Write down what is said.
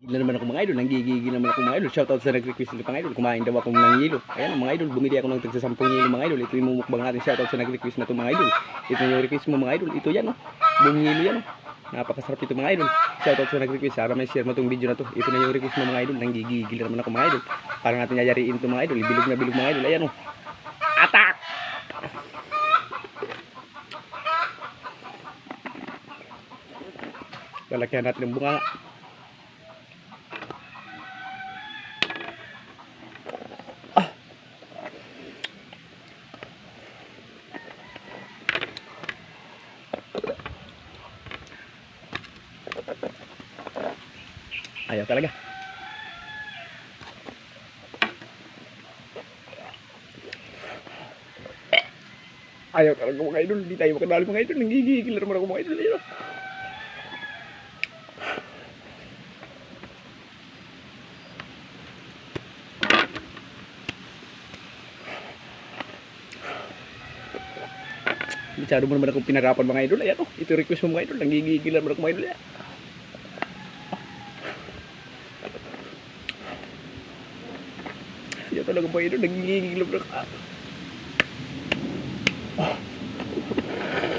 Gigil na naman ako mga idol, nanggigigil naman ako mga idol. Shoutout sa nag-request nito mga idol. Kumain daw ako ng hilo. Ayan mga idol, bumili ako ng tagsa 10 hilo mga idol. Ito yung mumukbang natin. Shoutout sa nag-request na ito mga idol. Ito yung request mo mga idol. Ito yan oh. Buong hilo yan oh. Napakasarap ito mga idol. Shoutout sa nag-request. Sana may share mo itong video na to. Ito na yung request mo mga idol. Nanggigigil na naman ako mga idol. Para natin yayariin ito mga idol. Bilog na bilog mga idol. Ayan oh. Atak! Lalakyan natin ang bunga. Ayaw talaga. Ayaw talaga mga idol. Hindi tayo makadali mga idol. Nanggigigil na naman ako mga idol. Ayun. Masyado mo naman akong pinarapan mga idol. Ayan o. Ito yung request mo mga idol. Nanggigigil na naman ako mga idol. Ayan. Ayaw talaga mga idol. Nanggigigil na naman ako.